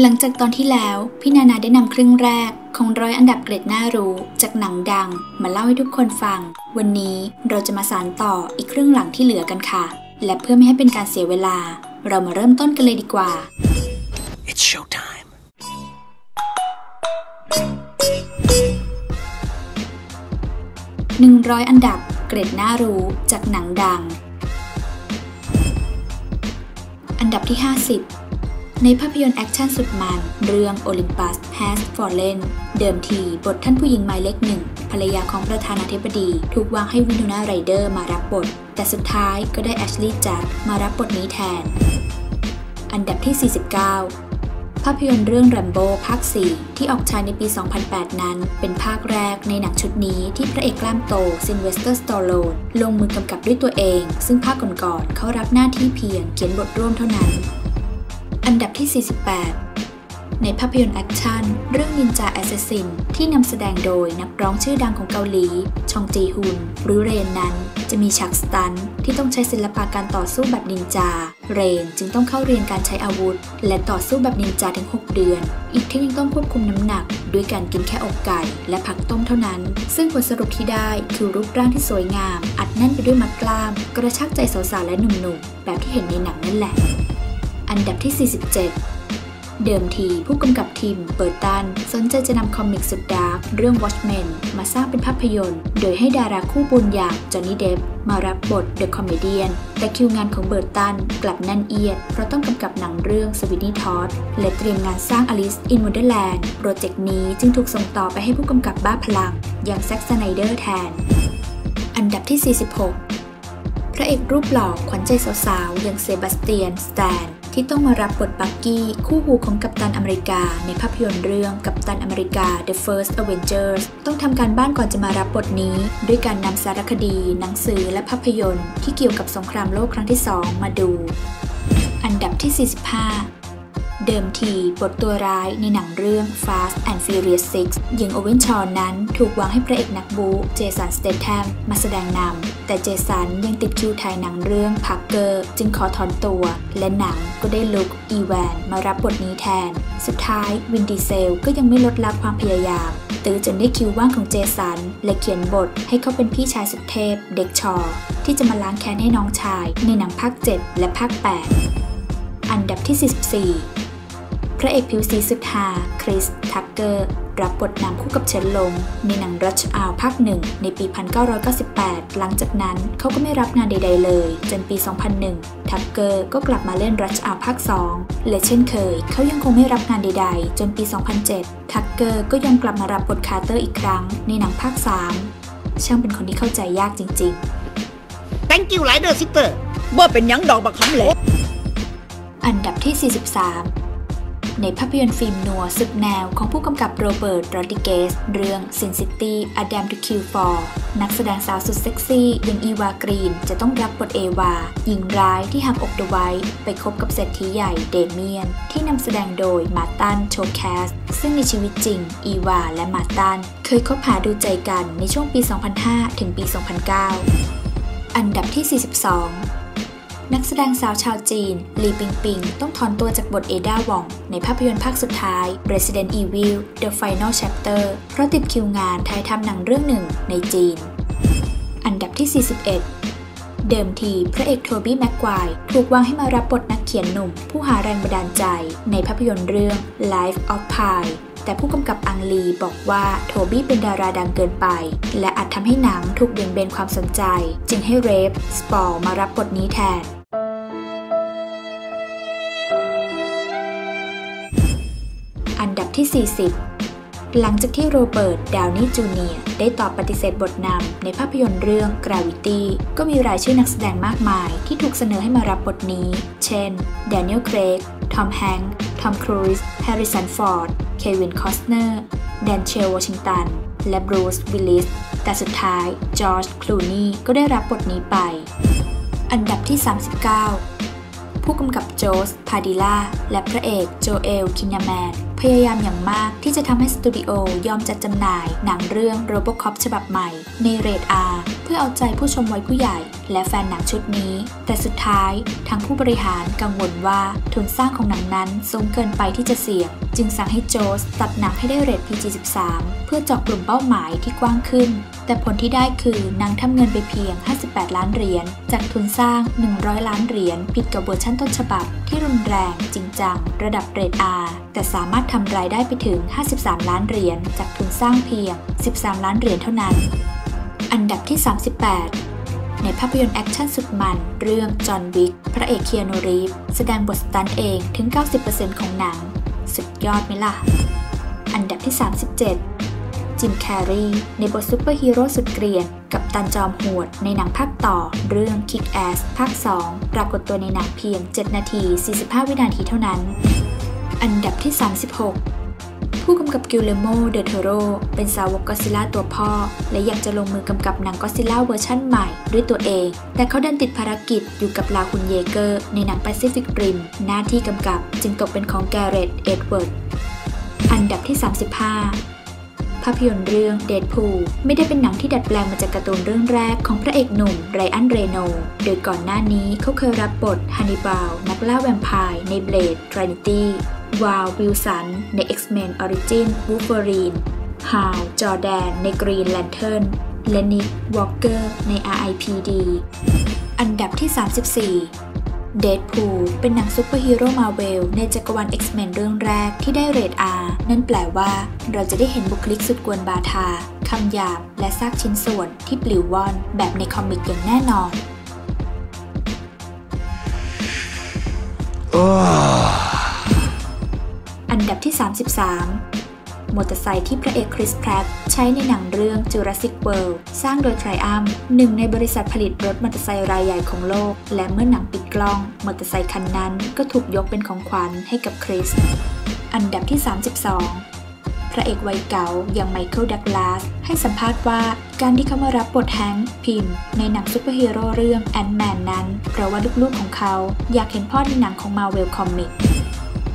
หลังจากตอนที่แล้วพี่นานาได้นำครึ่งแรกของร้อยอันดับเกรดน่ารู้ จากหนังดัง มาเล่าให้ทุกคนฟัง วันนี้เราจะมาสานต่ออีกครึ่งหลังที่เหลือกันค่ะ และเพื่อไม่ให้เป็นการเสียเวลา เรามาเริ่มต้นกันเลยดีกว่า It's showtime. 100อันดับเกรดน่ารู้จากหนังดัง อันดับที่ 50 ในภาพยนตร์แอคชั่นสุดมัน เรื่อง Olympus Has Fallen เดิมทีบทท่านผู้หญิงหมายเลขหนึ่งภรรยาของประธานาธิบดี ถูกวางให้วินูนาไรเดอร์มารับบท แต่สุดท้ายก็ได้แอชลีย์จัดมารับบทนี้แทน อันดับที่ 49ภาพยนตร์เรื่อง Rambo ภาค 4 ที่ออกฉายในปี 2008 นั้น เป็นภาคแรกในหนังชุดนี้ที่พระเอกกล้ามโตซินเวสเตอร์สตอโลนลงมือกำกับด้วยตัวเอง ซึ่งภาคก่อนๆเขารับหน้าที่เพียงเขียนบทร่วมเท่านั้น อันดับที่ 48 ในภาพยนตร์แอคชั่น เรื่องนินจาแอสซ s ซินที่นำแสดงโดยนักร้องชื่อดังของเกาหลี ชองจีฮุน หรือเรนนั้น จะมีฉากสตันท์ที่ต้องใช้ศิลปะการต่อสู้แบบนินจา เรนจึงต้องเข้าเรียนการใช้อาวุธ และต่อสู้แบบนินจาถึง 6 เดือน อีกทั้งยังต้องควบคุมน้ำหนัก ด้วยการกินแค่อกไก่และผักต้มเท่านั้น ซึ่งผลสรุปที่ได้คือรูปร่างที่สวยงาม อัดแน่นไปด้วยมัดกล้าม กระชากใจสาวๆและหนุ่มๆแบบที่เห็นในหนังนั่นแหละ อันดับที่ 47 เดิมทีผู้กำกับทีมเปิดตัน สนใจจะนำคอมิกสุดดาร์กเรื่อง Watchmen มาสร้างเป็นภาพยนตร์ โดยให้ดาราคู่บุญอย่างจอห์นนี่เดฟมารับบท The Comedian แต่คิวงานของเบิร์ตันกลับแน่นเอียด เพราะต้องกำกับหนังเรื่อง Sweeney Todd และเตรียมงานสร้าง Alice in Wonderland โปรเจกต์นี้จึงถูกส่งต่อไปให้ผู้กำกับบ้าพลัง อย่างแซ็กสไนเดอร์แทน อันดับที่ 46 พระเอกรูปหล่อขวัญใจสาวๆอย่างเซบาสเตียนสแตน ที่ต้องมารับบทบักกี้คู่หูของกัปตันอเมริกา ในภาพยนตร์เรื่องกัปตันอเมริกา The First Avengers ต้องทำการบ้านก่อนจะมารับบทนี้ ด้วยการนำสารคดี หนังสือและภาพยนตร์ ที่เกี่ยวกับสงครามโลกครั้งที่ 2 มาดู อันดับที่ 45 เดิมทีบทตัวร้ายในหนังเรื่อง Fast and Furious 6 หญิงโอเวนชอนนั้นถูกวางให้พระเอกนักบูเจสันสเตทแ m มมาแสดงนำ แต่เจสันยังติดคิวถ่ายหนังเรื่องพักเกอร์จึงขอถอนตัว และหนังก็ได้ลุกอีแวนมารับบทนี้แทน สุดท้ายวินดีเซลก็ยังไม่ลดละความพยายามตื้อจนได้คิวว่างของเจสัน และเขียนบทให้เขาเป็นพี่ชายสุดเทพ เด็กชอ ที่จะมาล้างแค้นให้น้องชาย ในหนังภาค 7 และภาค 8 อันดับที่ 44 พระเอกผิวสีสุดฮาคริส ทักเกอร์ รับบทนำคู่กับเชนลง ในหนังรัชอาวภาคหนึ่งในปี 1998 หลังจากนั้นเขาก็ไม่รับงานใด ๆ เลย จนปี 2001 ทักเกอร์ก็กลับมาเล่นรัชอาวภาค 2 และเช่นเคย เขายังคงไม่รับงานใด ๆ จนปี 2007 ทักเกอร์ก็ยังกลับมารับบทคาร์เตอร์อีกครั้ง ในหนังภาค 3 ช่างเป็นคนที่เข้าใจยากจริง ๆ thank you หลายเด้อซิสเตอร์บ่เป็นหยังดอกบักคำเหลอันดับที่ 43 ในภาพยนตร์ฟิล์มนัวสุดแนวของผู้กำกับโรเบิร์ตโรดิเกส เรื่อง Sin City A Dam to Kill For นักแสดงสาวสุดเซ็กซี่อย่างอีวากรีน จะต้องรับบทเอวา หญิงร้ายที่หักอกเดอะไว้ ไปคบกับเศรษฐีใหญ่เดเมียน ที่นำแสดงโดยมาตันโชแคส ซึ่งในชีวิตจริง อีวาและมาตัน เคยคบหาดูใจกันในช่วงปี 2005 ถึงปี 2009 อันดับที่ 42 นักแสดงสาวชาวจีนลีปิงปิง ต้องถอนตัวจากบทเอดาหว่อง ในภาพยนตร์ภาคสุดท้าย Resident Evil The Final Chapter เพราะติดคิวงานถ่ายทำหนังเรื่องหนึ่งในจีน อันดับที่ 41เดิมทีพระเอกโทบี้แม็กควายถูกวางให้มารับบทนักเขียนหนุ่ม ผู้หาแรงบันดาลใจในภาพยนตร์เรื่อง Life of Pi แต่ผู้กำกับอังลีบอกว่าโทบี้เป็นดาราดังเกินไป และอาจทำให้หนังถูกเบี่ยงเบนความสนใจ จึงให้เรฟสปอลมารับบทนี้แทนอันดับที่ 40 หลังจากที่โรเบิร์ต ดาวนี่จูเนียร์ได้ตอบปฏิเสธบทนำในภาพยนตร์เรื่อง Gravity ก็มีรายชื่อนักแสดงมากมายที่ถูกเสนอให้มารับบทนี้ เช่น แดเนียล เครก ทอม แฮงค์ ทอม ครูซ แฮร์ริสัน ฟอร์ด เควินคอสเนอร์แดนเชลวอชิงตัน และบรูซวิลลิส แต่สุดท้ายจอร์จคลูนีก็ได้รับบทนี้ไป อันดับที่ 39 ผู้กำกับโจสพาดิล่า และพระเอกโจเอล คินยาแมน พยายามอย่างมากที่จะทำให้สตูดิโอยอมจัดจำหน่ายหนังเรื่อง Robocop ฉบับใหม่ในเรท R เพื่อเอาใจผู้ชมวัยผู้ใหญ่และแฟนหนังชุดนี้ แต่สุดท้ายทางผู้บริหารกังวลว่าทุนสร้างของหนังนั้นสูงเกินไปที่จะเสี่ยง จึงสั่งให้โจสตัดหนังให้ได้เรท PG13 เพื่อเจาะกลุ่มเป้าหมายที่กว้างขึ้น แต่ผลที่ได้คือนังทำเงินไปเพียง 58 ล้านเหรียญจากทุนสร้าง 100 ล้านเหรียญผิดกับเวอร์ชันต้นฉบับ ที่รุนแรงจริงจังระดับเรท R แต่สามารถทำรายได้ไปถึง 53 ล้านเหรียญจากทุนสร้างเพียง 13 ล้านเหรียญเท่านั้น อันดับที่ 38 ในภาพยนตร์แอคชั่นสุดมัน เรื่องจอห์นวิกพระเอกเคียนูรีฟแสดงบทสตันเองถึง 90%ของหนัง สุดยอดไหมล่ะ อันดับที่ 37 จิมแคร์รีในบทซูเปอร์ฮีโร่สุดเกรียนกับตันจอมโหดในหนังภาคต่อเรื่อง Kick Ass ภาค 2 ปรากฏตัวในหนังเพียง 7 นาที 45 วินาทีเท่านั้น อันดับที่ 36 ผู้กำกับกิลเลโม เดอเทโร เป็นสาวกก็ซิล่าตัวพ่อ และยากจะลงมือกำกับหนังก็ซิล่าเวอร์ชั่นใหม่ด้วยตัวเอง แต่เขาดันติดภารกิจอยู่กับลาคุณเยเกอร์ในหนัง Pacific Rim หน้าที่กำกับจึงตกเป็นของแกเรตเอ็ดเวิร์ด อันดับที่ 35ภาพยนตร์เรื่องเดดพูลไม่ได้เป็นหนังที่ดัดแปลงมาจากการ์ตูนเรื่องแรกของพระเอกหนุ่มไรอันเรโน โดยก่อนหน้านี้เขาเคยรับบทฮันนิบาลนักล่าแวมไพร์ในเบลดทรินิตี้ วาลวิลสัน ใน X-Men Origin Wolverine ฮาวจอแดน ใน Green Lantern และนิกวอลเกอร์ใน R.I.P.D. อันดับที่ 34เดดพูลเป็นหนังซูเปอร์ฮีโร่มาเวลในจักรวาล X-Men เรื่องแรกที่ได้เรท R นั่นแปลว่า เราจะได้เห็นบุคลิกสุดกวนบาทา คำหยาบ และซากชิ้นส่วนที่ปลิวว่อน แบบในคอมิกอย่างแน่นอน อันดับที่ 33 มอเตอร์ไซค์ที่พระเอกคริสแพรตใช้ในหนังเรื่อง Jurassic World สร้างโดย Triumph หนึ่งในบริษัทผลิตรถมอเตอร์ไซค์รายใหญ่ของโลก และเมื่อหนังปิดกล้อง มอเตอร์ไซค์คันนั้นก็ถูกยกเป็นของขวัญให้กับคริส อันดับที่ 32พระเอกวัยเก่าอย่างไมเคิลดักลาส ให้สัมภาษณ์ว่าการที่เขามารับบทแฮงค์พิมในหนังซูเปอร์ฮีโร่เรื่องแอนด์แมนนั้น เพราะว่าลูกๆของเขาอยากเห็นพ่อในหนังของ Marvel Comics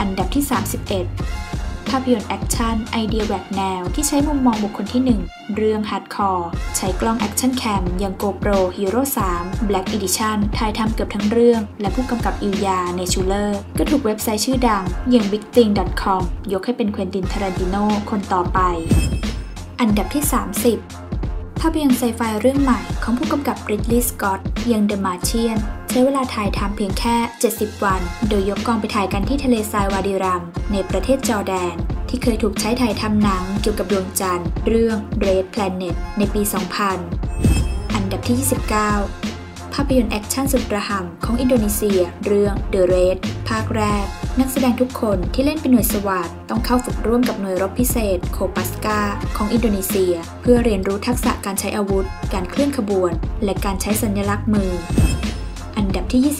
อันดับที่ 31 ภาพยนตร์แอคชั่นไอเดียแหวกแนวที่ใช้มุมมองบุคคลที่ 1 เรื่อง Hardcore ใช้กล้องแอคชั่นแคมอย่าง GoPro Hero 3 Black Edition ถ่ายทำเกือบทั้งเรื่อง และผู้กำกับอิลยาในชูเลอร์ก็ถูกเว็บไซต์ชื่อดัง อย่าง BigThing.com ยกให้เป็นเควินตินทารันติโนคนต่อไป อันดับที่ 30 ภาพยนตร์ไซไฟเรื่องใหม่ของผู้กำกับริดลีย์สกอตอย่าง The Martian ช้เวลาถ่ายทำเพียงแค่ 70 วัน โดยยกกองไปถ่ายกันที่ทะเลทรายวาดิรัม ในประเทศจอร์แดน ที่เคยถูกใช้ถ่ายทำหนังเกี่ยวกับดวงจันทร์ เรื่อง Red Planet ในปี 2000 อันดับที่ 29 ภาพยนตร์แอคชั่นสุดระห่ำของอินโดนีเซีย เรื่อง The Raid ภาคแรก นักแสดงทุกคนที่เล่นเป็นหน่วยสวัสดต้องเข้าฝึกร่วมกับหน่วยรบพิเศษโคปัสกาของอินโดนีเซีย เพื่อเรียนรู้ทักษะการใช้อาวุธ การเคลื่อนขบวน และการใช้สัญลักษณ์มือ อันดับที่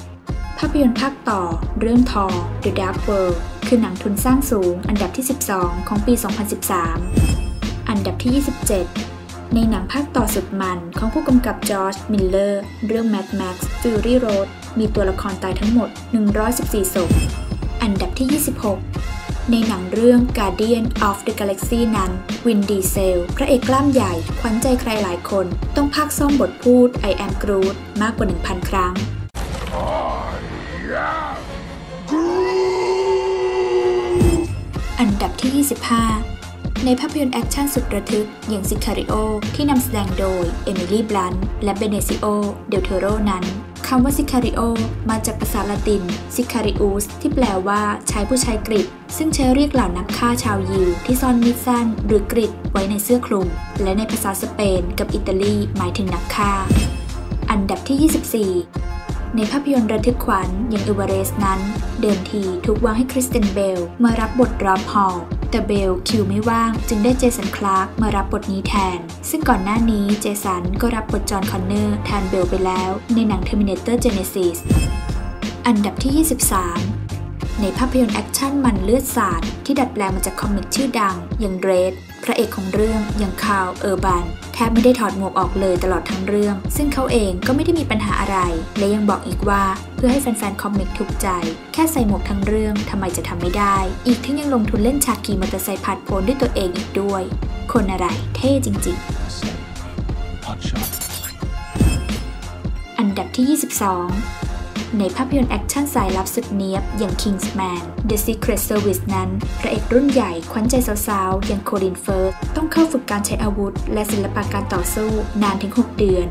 28 ภาพยนตร์ภาคต่อ เรื่องทอ The Dark World คือหนังทุนสร้างสูง อันดับที่ 12 ของปี 2013 อันดับที่ 27 ในหนังภาคต่อสุดมันของผู้กำกับจอร์จมิลเลอร์ เรื่อง Mad Max Fury Road มีตัวละครตายทั้งหมด 114 ศพ อันดับที่ 26 ในหนังเรื่อง Guardian of the Galaxy นั้นวินดีเซล พระเอกกล้ามใหญ่ ขวัญใจใครหลายคน ต้องพากซ่อมบทพูด I am Groot มากกว่า 1,000 ครั้ง อันดับที่ 25ในภาพยนตร์แอคชั่นสุดระทึกอย่างซิคาริโอที่นำแสดงโดย เอมิลี่ บลันและเบเนซิโอ เดลเทโรนั้น คำว่าซิคาริโอมาจากภาษาละตินซิคาริอุสที่แปลว่าชายผู้ชายกริดซึ่งใช้เรียกเหล่านักฆ่าชาวยิว ที่ซ่อนมีดสั้นหรือกริดไว้ในเสื้อคลุม และในภาษาสเปนกับอิตาลีหมายถึงนักฆ่า อันดับที่ 24ในภาพยนตร์ระทึกขวัญอย่างเอเวอเรสต์นั้น เดิมทีถูกวางให้คริสเตนเบลมารับบทรอมฮอล แต่เบลคิวไม่ว่าง จึงได้เจสันคลาร์กมารับบทนี้แทน ซึ่งก่อนหน้านี้เจสันก็รับบทจอห์นคอนเนอร์แทนเบลไปแล้ว ในหนัง Terminator Genesis อันดับที่ 23 ในภาพยนตร์แอคชั่นมันเลือดสาดที่ดัดแปลงมาจากคอมิกชื่อดัง อย่างเรดพระเอกของเรื่องอย่างคาร์ลเออร์บันแทบไม่ได้ถอดหมวกออกเลยตลอดทั้งเรื่อง ซึ่งเขาเองก็ไม่ได้มีปัญหาอะไร และยังบอกอีกว่าเพื่อให้แฟนๆ คอมิกถูกใจ แค่ใส่หมวกทั้งเรื่องทำไมจะทำไม่ได้ อีกทั้งยังลงทุนเล่นฉากขี่มอเตอร์ไซค์ผัดโผนด้วยตัวเองอีกด้วย คนอะไรเท่จริงๆ Hot shot. ที่ 22 ในภาพยนตร์แอคชั่นสายลับสุดเนียบอย่าง Kingsman The Secret Service นั้น พระเอกรุ่นใหญ่ขวัญใจสาวๆ อย่างโคลินเฟิร์สต้องเข้าฝึกการใช้อาวุธ และศิลปะการต่อสู้นานถึง 6 เดือน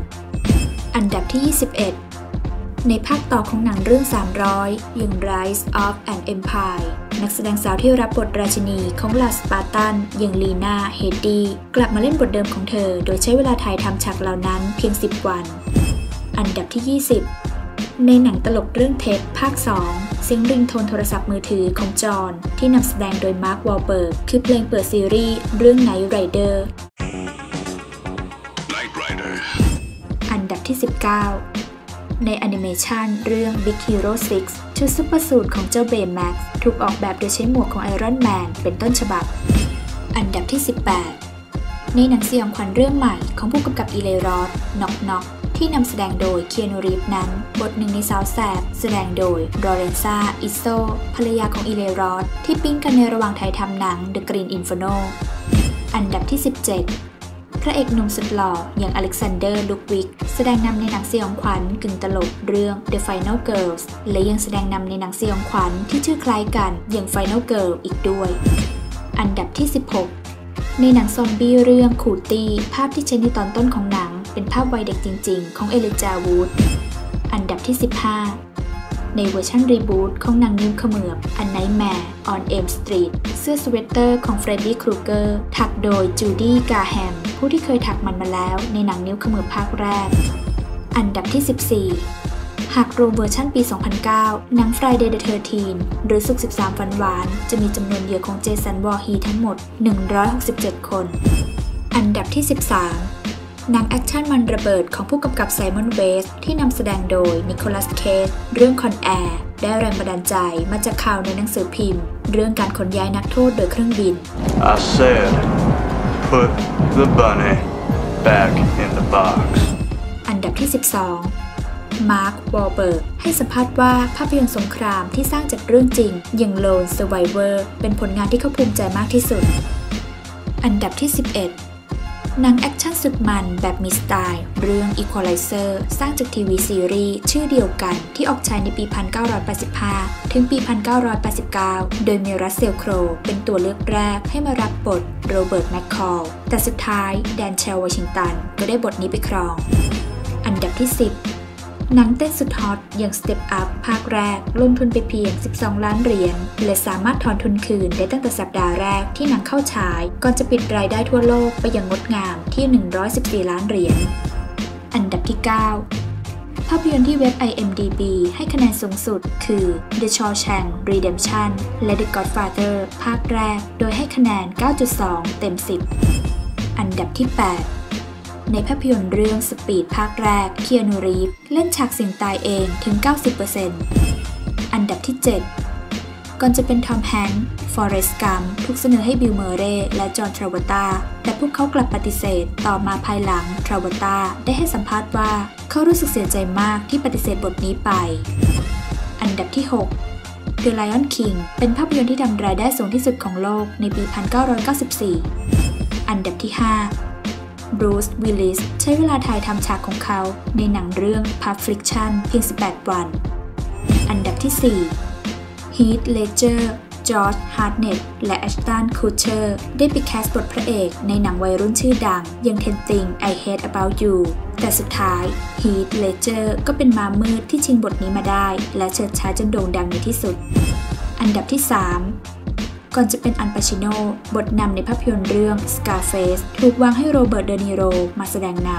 อันดับที่ 21 ในภาคต่อของหนังเรื่อง 300 อย่าง Rise of an Empire นักแสดงสาวที่รับบทราชินีของลาสปาร์ตันอย่างลีนาเฮดดี้กลับมาเล่นบทเดิมของเธอ โดยใช้เวลาถ่ายทำฉากเหล่านั้นเพียง 10 วัน อันดับที่ 20 ในหนังตลกเรื่องเท็ดภาค 2 เสียงริงโทนโทรศัพท์มือถือของจอห์นที่นำแสดงโดยมาร์ควอลเบิร์กคือเพลงเปิดซีรีส์เรื่อง Night Rider Knight Rider. อันดับที่ 19 ในแอนิเมชันเรื่อง Big Hero 6 ชุดซุปเปอร์สูทของเจ้าเบย์แม็กซ์ถูกออกแบบโดยใช้หมวกของไอรอนแมนเป็นต้นฉบับ อันดับที่ 18 ในหนังสยองขวัญเรื่องใหม่ของผู้กำกับอีเลรอดน็อกน็อก ที่นำแสดงโดยเคียนูรีฟนั้น บทหนึ่งในสาวแสบ แสดงโดยรอเรนซาอิโซ ภรรยาของอีเลรอดที่ปิ้งกันในระหว่างถ่ายทำหนัง The Green Inferno อันดับที่ 17พระเอกหนุ่มสุดหล่ออย่างอเล็กซานเดอร์ลูกวิก แสดงนำในหนังสยองขวัญกึ่งตลกเรื่อง The Final Girls และยังแสดงนำในหนังสยองขวัญที่ชื่อคล้ายกันอย่าง Final Girl อีกด้วย อันดับที่ 16 ในหนังซอมบี้เรื่องคูตี้ภาพที่ใช้ในตอนต้นของหนัง เป็นภาพวัยเด็กจริง ๆ ของเอลิจาวูด อันดับที่ 15 ในเวอร์ชันรีบูตของนังนิ้วเขมือบ A Nightmare on Elm Street เสื้อสเวตเตอร์ของเฟรดดี้ครูเกอร์ถักโดยจูดี้กาแฮมผู้ที่เคยถักมันมาแล้วในหนังนิ้วเขมือบภาคแรก อันดับที่ 14หากรวมเวอร์ชันปี 2009 หนัง Friday the 13 หรือสุก 13ฟันหวาน จะมีจำนวนเหยื่อของเจสันวอร์ฮีทั้งหมด 167 คน อันดับที่ 13 หนังแอคชั่นมันระเบิดของผู้กำกับไซมอนเวสที่นำแสดงโดยนิโคลัสเคสเรื่องคอนแอร์ได้แรงบันดาลใจมาจากข่าวในหนังสือพิมพ์ เรื่องการขนย้ายนักโทษโดยเครื่องบิน I said, put the bunny back in the box. อันดับที่ 12มาร์ควอลเบิร์กให้สัมภาษณ์ว่าภาพยนตร์สงครามที่สร้างจากเรื่องจริง อย่าง Lone Survivor เป็นผลงานที่เขาภูมิใจมากที่สุด อันดับที่ 11 หนังแอคชั่นสุดมันแบบมีสไตล์ เรื่อง Equalizer สร้างจากทีวีซีรีส์ชื่อเดียวกันที่ออกฉายในปี 1985 ถึงปี 1989 โดยมีรัสเซลโครเป็นตัวเลือกแรกให้มารับบทโรเบิร์ตแมคคอลแต่สุดท้ายแดนเชลวอชิงตันก็ได้บทนี้ไปครอง อันดับที่ 10 หนังเต้นสุดฮอตอย่าง Step Up ภาคแรก ลงทุนไปเพียง 12 ล้านเหรียญและสามารถถอนทุนคืนได้ตั้งแต่สัปดาห์แรกที่หนังเข้าฉาย ก่อนจะปิดรายได้ทั่วโลกไปอย่างงดงามที่ 114 ล้านเหรียญ อันดับที่ 9 ภาพยนตร์ที่เว็บ IMDb ให้คะแนนสูงสุดคือ The Shawshank Redemption และ The Godfather ภาคแรก โดยให้คะแนน 9.2 เต็ม 10 อันดับที่ 8 ในภาพยนตร์เรื่องสปีดภาคแรกเคียนูรีฟเล่นฉากเสี่ยงตายเองถึง 90%อันดับที่ 7 ก่อนจะเป็นทอมแฮงค์ฟอเรสต์กัมถูกเสนอให้บิลเมอร์เรย์และจอห์นทราวตาแต่พวกเขากลับปฏิเสธต่อมาภายหลังทราวตาได้ให้สัมภาษณ์ว่าเขารู้สึกเสียใจมากที่ปฏิเสธบทนี้ไป อันดับที่ 6 The Lion King เป็นภาพยนตร์ที่ทำรายได้สูงที่สุดของโลกในปี 1994 อันดับที่ 5 บรูซ วิลลิส ใช้เวลาถ่ายทำฉากของเขาในหนังเรื่อง Pulp Fiction เพียง 18 วัน อันดับที่ 4 Heath Ledger จอร์จ ฮาร์ n เน t และแอชตัน คูเชอร์ ได้ไปแคสบทพระเอกในหนังวัยรุ่นชื่อดังอย่าง Ten Things I Hate About You แต่สุดท้าย Heath Ledger ก็เป็นมามืดที่ชิงบทนี้มาได้ และเฉิดฉายจนโด่งดังในที่สุด อันดับที่ 3 ก่อนจะเป็นอันปาชิโนบทนำในภาพยนตร์เรื่อง Scarface ถูกวางให้โรเบิร์ตเดนิโรมาแสดงน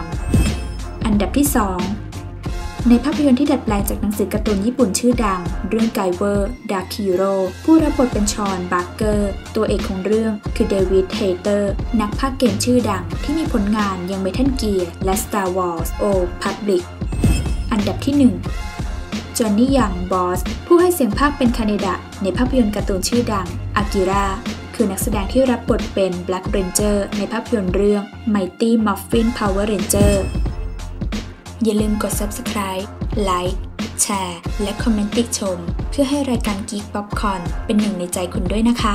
ำ อันดับที่ 2 ในภาพยนตร์ที่ดัดแปลงจากหนังสือการ์ตูนญี่ปุ่นชื่อดัง เรื่องไกเวอร์ดาร์คิโรผู้รับบทเป็นชอนบาร์เกอร์ ตัวเอกของเรื่องคือเดวิดเทเตอร์ นักพากย์เกมชื่อดังที่มีผลงานอย่าง Metal Gear และ Star Wars Old Public อันดับที่ 1 จอห์นนี่ยังบอส ผู้ให้เสียงภาคเป็นคาเนดะ ในภาพยนตร์การ์ตูนชื่อดัง อากิระคือนักแสดงที่รับบทเป็น Black Ranger ในภาพยนตร์เรื่อง Mighty Muffin Power Ranger อย่าลืมกด subscribe ไลค์ แชร์ และคอมเมนต์ติชม เพื่อให้รายการ Geek Popcorn เป็นหนึ่งในใจคุณด้วยนะคะ